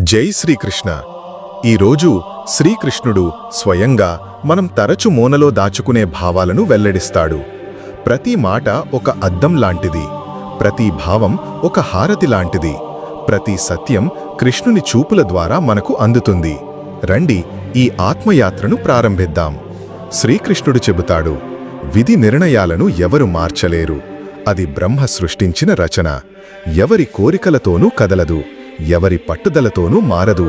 జై శ్రీకృష్ణ. ఈరోజు శ్రీకృష్ణుడు స్వయంగా మనం తరచు మూనలో దాచుకునే భావాలను వెల్లడిస్తాడు. ప్రతి మాట ఒక అద్దం లాంటిది. ప్రతి భావం ఒక హారతి లాంటిది. ప్రతి సత్యం కృష్ణుని చూపుల ద్వారా మనకు అందుతుంది. రండి ఈ ఆత్మయాత్రను ప్రారంభిద్దాం. శ్రీకృష్ణుడు చెబుతాడు విధి నిర్ణయాలను ఎవరు మార్చలేరు. అది బ్రహ్మ సృష్టించిన రచన. ఎవరి కోరికలతోనూ కదలదు. ఎవరి పట్టుదలతోనూ మారదు.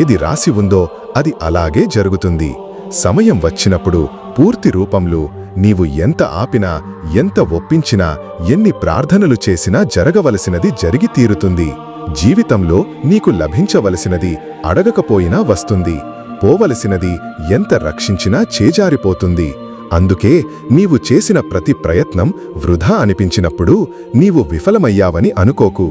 ఏది రాసి ఉందో అది అలాగే జరుగుతుంది. సమయం వచ్చినప్పుడు పూర్తి రూపంలో నీవు ఎంత ఆపినా ఎంత ఒప్పించినా ఎన్ని ప్రార్థనలు చేసినా జరగవలసినది జరిగి తీరుతుంది. జీవితంలో నీకు లభించవలసినది అడగకపోయినా వస్తుంది. పోవలసినది ఎంత రక్షించినా చేజారిపోతుంది. అందుకే నీవు చేసిన ప్రతి ప్రయత్నం వృధా అనిపించినప్పుడు నీవు విఫలమయ్యావని అనుకోకు.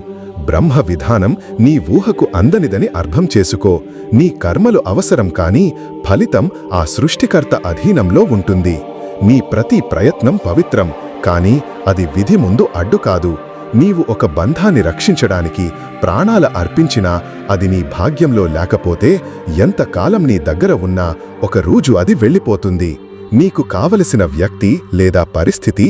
బ్రహ్మ విధానం నీ ఊహకు అందనిదని అర్థం చేసుకో. నీ కర్మలు అవసరం కానీ ఫలితం ఆ సృష్టికర్త అధీనంలో ఉంటుంది. నీ ప్రతి ప్రయత్నం పవిత్రం కానీ అది విధి ముందు అడ్డు కాదు. నీవు ఒక బంధాన్ని రక్షించడానికి ప్రాణాల అర్పించినా అది నీ భాగ్యంలో లేకపోతే ఎంతకాలం నీ దగ్గర ఉన్నా ఒక రోజు అది వెళ్ళిపోతుంది. మీకు కావలసిన వ్యక్తి లేదా పరిస్థితి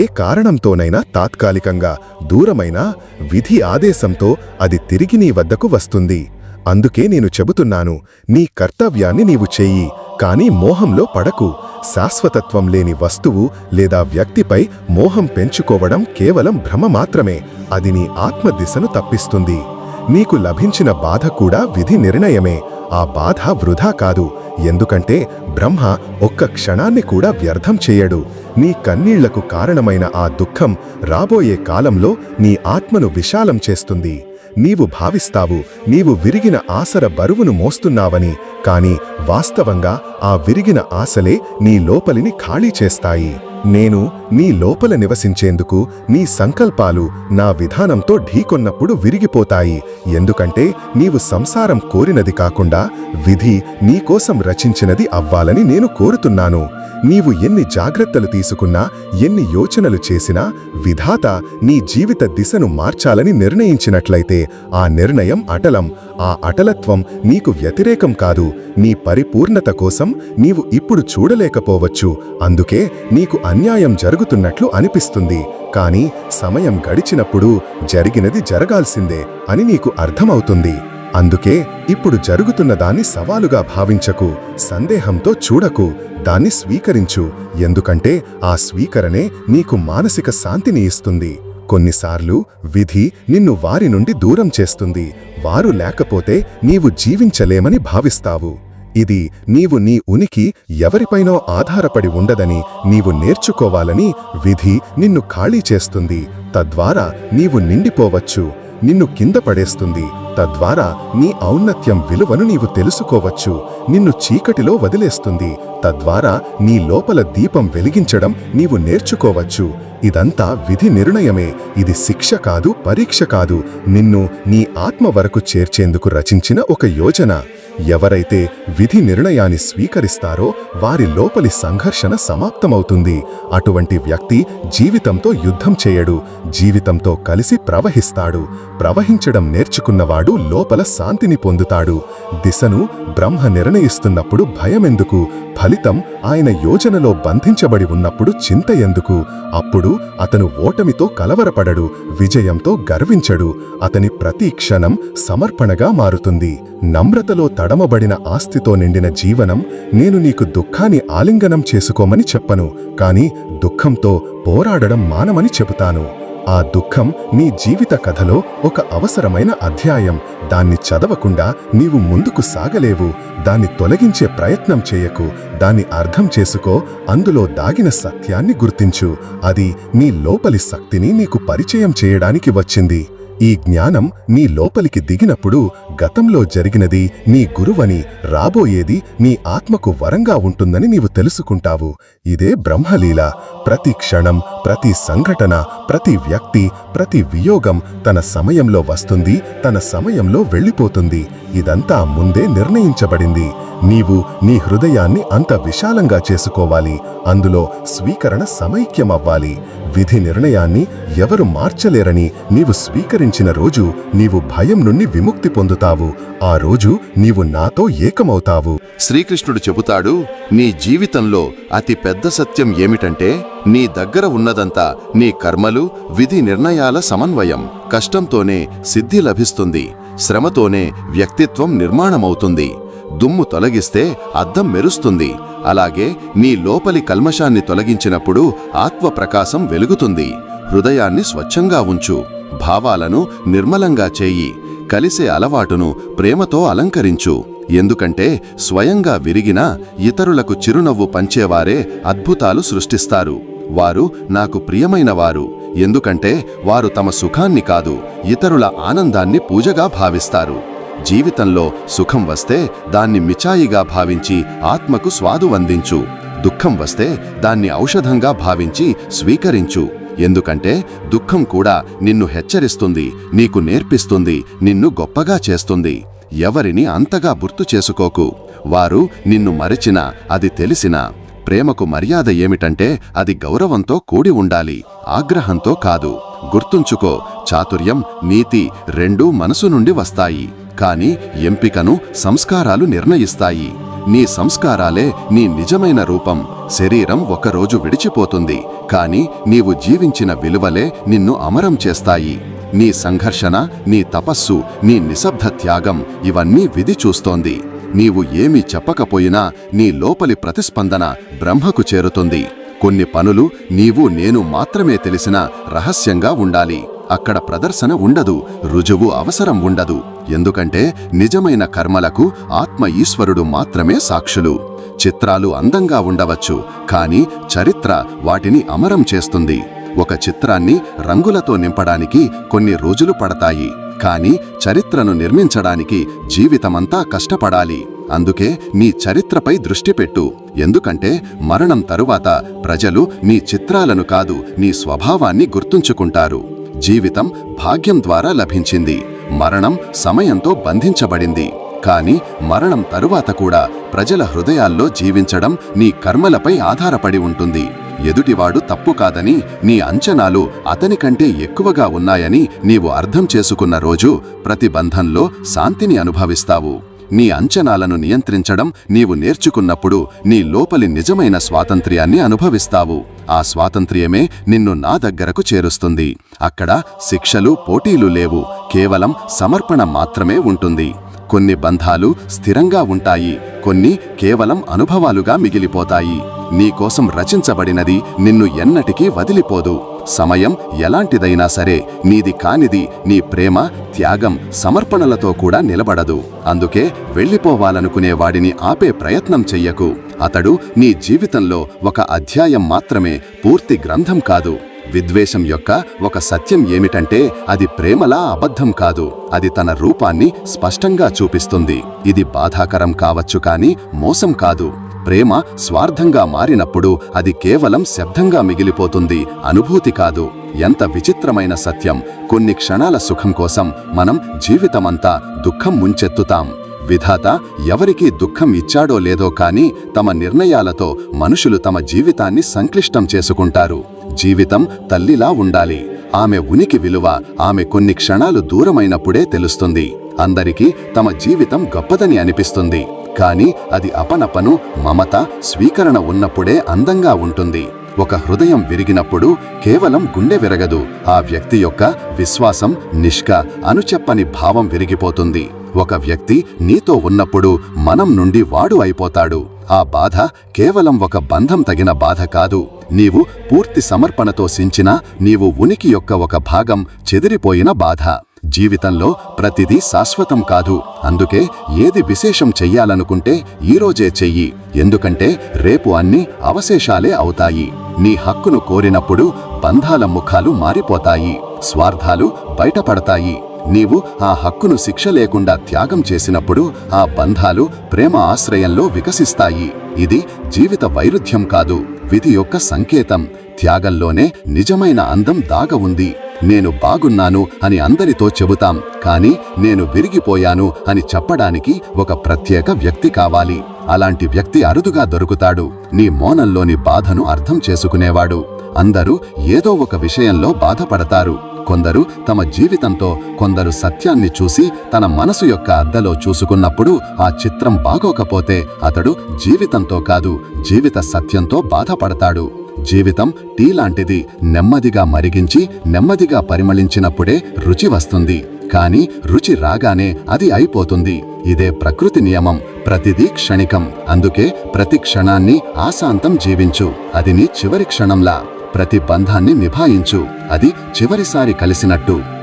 ఏ కారణంతోనైనా తాత్కాలికంగా దూరమైనా విధి ఆదేశంతో అది తిరిగి నీ వద్దకు వస్తుంది. అందుకే నేను చెబుతున్నాను నీ కర్తవ్యాన్ని నీవు చెయ్యి కానీ మోహంలో పడకు. శాశ్వతత్వం లేని వస్తువు లేదా వ్యక్తిపై మోహం పెంచుకోవడం కేవలం భ్రమ మాత్రమే అది నీ ఆత్మదిశను తప్పిస్తుంది. నీకు లభించిన బాధ కూడా విధి నిర్ణయమే ఆ బాధ వృధా కాదు. ఎందుకంటే బ్రహ్మ ఒక్క క్షణాన్ని కూడా వ్యర్థం చేయడు. నీ కన్నీళ్ళకు కారణమైన ఆ దుఃఖం రాబోయే కాలంలో నీ ఆత్మను విశాలం చేస్తుంది. నీవు భావిస్తావు నీవు విరిగిన ఆసర బరువును మోస్తున్నావని కాని వాస్తవంగా ఆ విరిగిన ఆశలే నీ లోపలిని ఖాళీ చేస్తాయి. నేను నీ లోపల నివసించేందుకు నీ సంకల్పాలు నా విధానంతో ఢీకొన్నప్పుడు విరిగిపోతాయి. ఎందుకంటే నీవు సంసారం కోరినది కాకుండా విధి నీకోసం రచించినది అవ్వాలని నేను కోరుతున్నాను. నీవు ఎన్ని జాగ్రత్తలు తీసుకున్నా ఎన్ని యోచనలు చేసినా విధాత నీ జీవిత దిశను మార్చాలని నిర్ణయించినట్లయితే ఆ నిర్ణయం అటలం. ఆ అటలత్వం నీకు వ్యతిరేకం కాదు. నీ పరిపూర్ణత కోసం నీవు ఇప్పుడు చూడలేకపోవచ్చు. అందుకే నీకు అన్యాయం జరుగుతున్నట్లు అనిపిస్తుంది. కాని సమయం గడిచినప్పుడు జరిగినది జరగాల్సిందే అని నీకు అర్థమవుతుంది. అందుకే ఇప్పుడు జరుగుతున్న దాన్ని సవాలుగా భావించకు. సందేహంతో చూడకు. దాన్ని స్వీకరించు. ఎందుకంటే ఆ స్వీకరణే నీకు మానసిక శాంతిని ఇస్తుంది. కొన్నిసార్లు విధి నిన్ను వారి నుండి దూరం చేస్తుంది. వారు లేకపోతే నీవు జీవించలేమని భావిస్తావు. ఇది నీవు నీ ఉనికి ఎవరిపైనో ఆధారపడి ఉండదని నీవు నేర్చుకోవాలని విధి నిన్ను ఖాళీ చేస్తుంది. తద్వారా నీవు నిండిపోవచ్చు. నిన్ను కింద పడేస్తుంది. తద్వారా నీ ఔన్నత్యం విలువను నీవు తెలుసుకోవచ్చు. నిన్ను చీకటిలో వదిలేస్తుంది. తద్వారా నీ లోపల దీపం వెలిగించడం నీవు నేర్చుకోవచ్చు. ఇదంతా విధి నిర్ణయమే. ఇది శిక్ష కాదు పరీక్ష కాదు. నిన్ను నీ ఆత్మ వరకు చేర్చేందుకు రచించిన ఒక యోజన. ఎవరైతే విధి నిర్ణయాన్ని స్వీకరిస్తారో వారి లోపలి సంఘర్షణ సమాప్తమవుతుంది. అటువంటి వ్యక్తి జీవితంతో యుద్ధం చేయడు. జీవితంతో కలిసి ప్రవహిస్తాడు. ప్రవహించడం నేర్చుకున్నవాడు లోపల శాంతిని పొందుతాడు. దిశను బ్రహ్మ నిర్ణయిస్తున్నప్పుడు భయమెందుకు? ఫలితం ఆయన యోజనలో బంధించబడి ఉన్నప్పుడు చింత ఎందుకు? అప్పుడు అతను ఓటమితో కలవరపడడు. విజయంతో గర్వించడు. అతని ప్రతి క్షణం సమర్పణగా మారుతుంది. నమ్రతలో తడమబడిన ఆస్తితో నిండిన జీవనం నేను నీకు దుఃఖాన్ని ఆలింగనం చేసుకోమని చెప్పను కాని దుఃఖంతో పోరాడడం మానమని చెబుతాను. ఆ దుఃఖం నీ జీవిత కథలో ఒక అవసరమైన అధ్యాయం. దాన్ని చదవకుండా నీవు ముందుకు సాగలేవు. దాన్ని తొలగించే ప్రయత్నం చేయకు. దాన్ని అర్థం చేసుకో. అందులో దాగిన సత్యాన్ని గుర్తించు. అది నీ లోపలి శక్తిని నీకు పరిచయం చేయడానికి వచ్చింది. ఈ జ్ఞానం నీ లోపలికి దిగినప్పుడు గతంలో జరిగినది నీ గురువని రాబోయేది నీ ఆత్మకు వరంగా ఉంటుందని నీవు తెలుసుకుంటావు. ఇదే బ్రహ్మలీల. ప్రతి క్షణం ప్రతి సంఘటన ప్రతి వ్యక్తి ప్రతి వియోగం తన సమయంలో వస్తుంది తన సమయంలో వెళ్ళిపోతుంది. ఇదంతా ముందే నిర్ణయించబడింది. నీవు నీ హృదయాన్ని అంత విశాలంగా చేసుకోవాలి. అందులో స్వీకరణ సమైక్యమవ్వాలి. విధి నిర్ణయాన్ని ఎవరు మార్చలేరని నీవు స్వీకరి స్వీకరించిన రోజు నీవు భయం నుండి విముక్తి పొందుతావు. ఆ రోజు నీవు నాతో ఏకమవుతావు. శ్రీకృష్ణుడు చెబుతాడు నీ జీవితంలో అతి పెద్ద సత్యం ఏమిటంటే నీ దగ్గర ఉన్నదంతా నీ కర్మలు విధి నిర్ణయాల సమన్వయం. కష్టంతోనే సిద్ధి లభిస్తుంది. శ్రమతోనే వ్యక్తిత్వం నిర్మాణమవుతుంది. దుమ్ము తొలగిస్తే అద్దం మెరుస్తుంది. అలాగే నీ లోపలి కల్మషాన్ని తొలగించినప్పుడు ఆత్మప్రకాశం వెలుగుతుంది. హృదయాన్ని స్వచ్ఛంగా ఉంచు. భావాలను నిర్మలంగా చేయి. కలిసే అలవాటును ప్రేమతో అలంకరించు. ఎందుకంటే స్వయంగా విరిగిన ఇతరులకు చిరునవ్వు పంచేవారే అద్భుతాలు సృష్టిస్తారు. వారు నాకు ప్రియమైనవారు. ఎందుకంటే వారు తమ సుఖాన్ని కాదు ఇతరుల ఆనందాన్ని పూజగా భావిస్తారు. జీవితంలో సుఖం వస్తే దాన్ని మిచాయిగా భావించి ఆత్మకు స్వాదు వందించు దుఃఖం వస్తే దాన్ని ఔషధంగా భావించి స్వీకరించు. ఎందుకంటే దుఃఖం కూడా నిన్ను హెచ్చరిస్తుంది నీకు నేర్పిస్తుంది నిన్ను గొప్పగా చేస్తుంది. ఎవరిని అంతగా గుర్తు చేసుకోకు. వారు నిన్ను మరచినా అది తెలిసినా. ప్రేమకు మర్యాద ఏమిటంటే అది గౌరవంతో కూడి ఉండాలి ఆగ్రహంతో కాదు. గుర్తుంచుకో చాతుర్యం నీతి రెండూ మనసు నుండి వస్తాయి. కాని ఎంపికను సంస్కారాలు నిర్ణయిస్తాయి. నీ సంస్కారాలే నీ నిజమైన రూపం. శరీరం ఒకరోజు విడిచిపోతుంది. కాని నీవు జీవించిన విలువలే నిన్ను అమరం చేస్తాయి. నీ సంఘర్షణ నీ తపస్సు నీ నిశ్శబ్ద త్యాగం ఇవన్నీ విధి చూస్తోంది. నీవు ఏమీ చెప్పకపోయినా నీ లోపలి ప్రతిస్పందన బ్రహ్మకు చేరుతుంది. కొన్ని పనులు నీవు నేను మాత్రమే తెలిసిన రహస్యంగా ఉండాలి. అక్కడ ప్రదర్శన ఉండదు రుజువు అవసరం ఉండదు. ఎందుకంటే నిజమైన కర్మలకు ఆత్మ ఈశ్వరుడు మాత్రమే సాక్షులు. చిత్రాలు అందంగా ఉండవచ్చు కాని చరిత్ర వాటిని అమరం చేస్తుంది. ఒక చిత్రాన్ని రంగులతో నింపడానికి కొన్ని రోజులు పడతాయి కాని చరిత్రను నిర్మించడానికి జీవితమంతా కష్టపడాలి. అందుకే నీ చరిత్రపై దృష్టి పెట్టు. ఎందుకంటే మరణం తరువాత ప్రజలు నీ చిత్రాలను కాదు నీ స్వభావాన్ని గుర్తుంచుకుంటారు. జీవితం భాగ్యం ద్వారా లభించింది. మరణం సమయంతో బంధించబడింది. కానీ మరణం తరువాత కూడా ప్రజల హృదయాల్లో జీవించడం నీ కర్మలపై ఆధారపడి ఉంటుంది. ఎదుటివాడు తప్పు కాదని నీ అంచనాలు అతని కంటే ఎక్కువగా ఉన్నాయని నీవు అర్థం చేసుకున్న రోజు ప్రతి బంధంలో శాంతిని అనుభవిస్తావు. నీ అంచనాలను నియంత్రించడం నీవు నేర్చుకున్నప్పుడు నీ లోపలి నిజమైన స్వాతంత్ర్యాన్ని అనుభవిస్తావు. ఆ స్వాతంత్ర్యమే నిన్ను నా దగ్గరకు చేరుస్తుంది. అక్కడ శిక్షలు పోటీలు లేవు. కేవలం సమర్పణ మాత్రమే ఉంటుంది. కొన్ని బంధాలు స్థిరంగా ఉంటాయి కొన్ని కేవలం అనుభవాలుగా మిగిలిపోతాయి. నీకోసం రచించబడినది నిన్ను ఎన్నటికీ వదిలిపోదు. సమయం ఎలాంటిదైనా సరే నీది కానిది నీ ప్రేమ త్యాగం సమర్పణలతో కూడా నిలబడదు. అందుకే వెళ్ళిపోవాలనుకునే వాడిని ఆపే ప్రయత్నం చెయ్యకు. అతడు నీ జీవితంలో ఒక అధ్యాయం మాత్రమే పూర్తి గ్రంథం కాదు. విద్వేషం యొక్క ఒక సత్యం ఏమిటంటే అది ప్రేమలా అబద్ధం కాదు. అది తన రూపాన్ని స్పష్టంగా చూపిస్తుంది. ఇది బాధాకరం కావచ్చు కాని మోసం కాదు. ప్రేమ స్వార్థంగా మారినప్పుడు అది కేవలం శబ్దంగా మిగిలిపోతుంది. అనుభూతి కాదు. ఎంత విచిత్రమైన సత్యం. కొన్ని క్షణాల సుఖం కోసం మనం జీవితమంతా దుఃఖం ముంచెత్తుతాం. విధాత ఎవరికి దుఃఖం ఇచ్చాడో లేదో కాని తమ నిర్ణయాలతో మనుషులు తమ జీవితాన్ని సంక్లిష్టం చేసుకుంటారు. జీవితం తల్లిలా ఉండాలి. ఆమె ఉనికి విలువ ఆమె కొన్ని క్షణాలు దూరమైనప్పుడే తెలుస్తుంది. అందరికీ తమ జీవితం గొప్పదని అనిపిస్తుంది. కాని అది అపనపను మమత స్వీకరణ ఉన్నప్పుడే అందంగా ఉంటుంది. ఒక హృదయం విరిగినప్పుడు కేవలం గుండె విరగదు. ఆ వ్యక్తి యొక్క విశ్వాసం నిష్క అనుచెప్పని భావం విరిగిపోతుంది. ఒక వ్యక్తి నీతో ఉన్నప్పుడు మనం నుండి వాడు అయిపోతాడు. ఆ బాధ కేవలం ఒక బంధం తగిన బాధ కాదు. నీవు పూర్తి సమర్పణతో సించిన నీవు ఉనికి యొక్క ఒక భాగం చెదిరిపోయిన బాధ. జీవితంలో ప్రతిదీ శాశ్వతం కాదు. అందుకే ఏది విశేషం చెయ్యాలనుకుంటే ఈరోజే చెయ్యి. ఎందుకంటే రేపు అన్ని అవశేషాలే అవుతాయి. నీ హక్కును కోరినప్పుడు బంధాల ముఖాలు మారిపోతాయి. స్వార్థాలు బయటపడతాయి. నీవు ఆ హక్కును శిక్ష లేకుండా త్యాగం చేసినప్పుడు ఆ బంధాలు ప్రేమ ఆశ్రయంలో వికసిస్తాయి. ఇది జీవిత వైరుధ్యం కాదు. విధి యొక్క సంకేతం. త్యాగంలోనే నిజమైన అందం దాగ ఉంది. నేను బాగున్నాను అని అందరితో చెబుతాం. కాని నేను విరిగిపోయాను అని చెప్పడానికి ఒక ప్రత్యేక వ్యక్తి కావాలి. అలాంటి వ్యక్తి అరుదుగా దొరుకుతాడు. నీ మోనంలోని బాధను అర్థం చేసుకునేవాడు. అందరూ ఏదో ఒక విషయంలో బాధపడతారు. కొందరు తమ జీవితంతో కొందరు సత్యాన్ని చూసి తన మనసు యొక్క అద్దలో చూసుకున్నప్పుడు ఆ చిత్రం బాగోకపోతే అతడు జీవితంతో కాదు జీవిత సత్యంతో బాధపడతాడు. జీవితం టీ లాంటిది నెమ్మదిగా మరిగించి నెమ్మదిగా పరిమళించినప్పుడే రుచి వస్తుంది. కాని రుచి రాగానే అది అయిపోతుంది. ఇదే ప్రకృతి నియమం ప్రతిదీ క్షణికం. అందుకే ప్రతి క్షణాన్ని ఆశాంతం జీవించు. అది నీ చివరి క్షణంలా. ప్రతి బంధాన్ని నిభాయించు. అది చివరిసారి కలిసినట్టు.